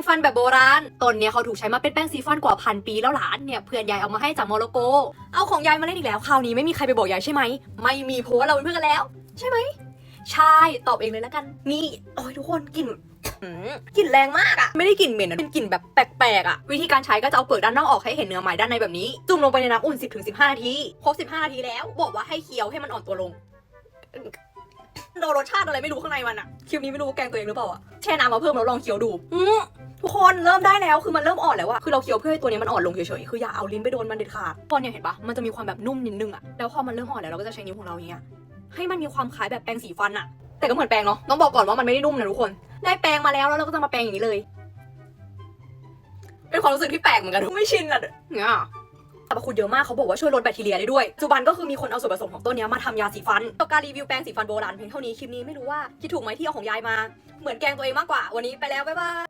งฟันแบบโบราณต้นเนี่ยเขาถูกใช้มาเป็นแป้งสีฟันกว่าพันปีแล้วหลานเนี่ยเพื่อนยายเอามาให้จากโมร็อกโก เอาของยายมาเล่นอีกแล้วคราวนี้ไม่มีใครไปบอกยายใช่ไหมไม่มีเพราะว่าเราเป็นเพื่อนกันแล้ว ใช่ไหมใช่ตอบเองเลยแล้วกัน นี่โอ้ยทุกคนกลิ่นกลิ่นแรงมากอะไม่ได้กลิ่นเหม็นอะเป็นกลิ่นแบบแปลกๆอะวิธีการใช้ก็จะเอาเปลือกด้านนอกออกให้เห็นเนื้อไม้ด้านในแบบนี้ จุ่มลงไปในน้ำอุ่น 10-15 นาที ครบ 15 นาทีแล้ว บอกว่าให้เคี้ยวให้มันอ่อนตัวลงโดนรสชาติอะไรไม่รู้ข้างในมันอะคลิปนี้ไม่รู้แกงตัวเองหรือเปล่าอะแช่น้ำมาเพิ่มแล้วลองเคี้ยวดูอืมทุก คนเริ่มได้แล้วคือมันเริ่มอ่อนแล้วอะคือเราเคี้ยวเพื่อให้ตัวนี้มันอ่อนลงเฉยๆ คืออย่าเอาลิ้นไปโดนมันเด็ดขาดตอนเนี่ยเห็นปะมันจะมีความแบบนุ่มนิดนึงอะแล้วพอมันเริ่มอ่อนแล้วเราก็จะใช้นิ้วของเราอย่างเงี้ย ให้มันมีความคล้ายแบบแปรงสีฟันอะแต่ก็เหมือนแปรงเนาะ ต้องบอกก่อนว่ามันไม่ได้นุ่มนะทุกคน ได้แปรงมาแล้วแล้วเราก็จะมาแปรงอย่างนี้เลย เป็นความรู้สึกที่แปลกเหมือนกันไม่ชินอะเนี่ยสรรพคุณเยอะมากเขาบอกว่าช่วยลดแบคทีเรียได้ด้วยปัจจุบันก็คือมีคนเอาส่วนผสมของต้นนี้มาทำยาสีฟันต่อการรีวิวแปรงสีฟันโบราณเพียงเท่านี้คลิปนี้ไม่รู้ว่าคิดถูกไหมที่เอาของยายมา เหมือนแกงตัวเองมากกว่าวันนี้ไปแล้วบ๊ายบาย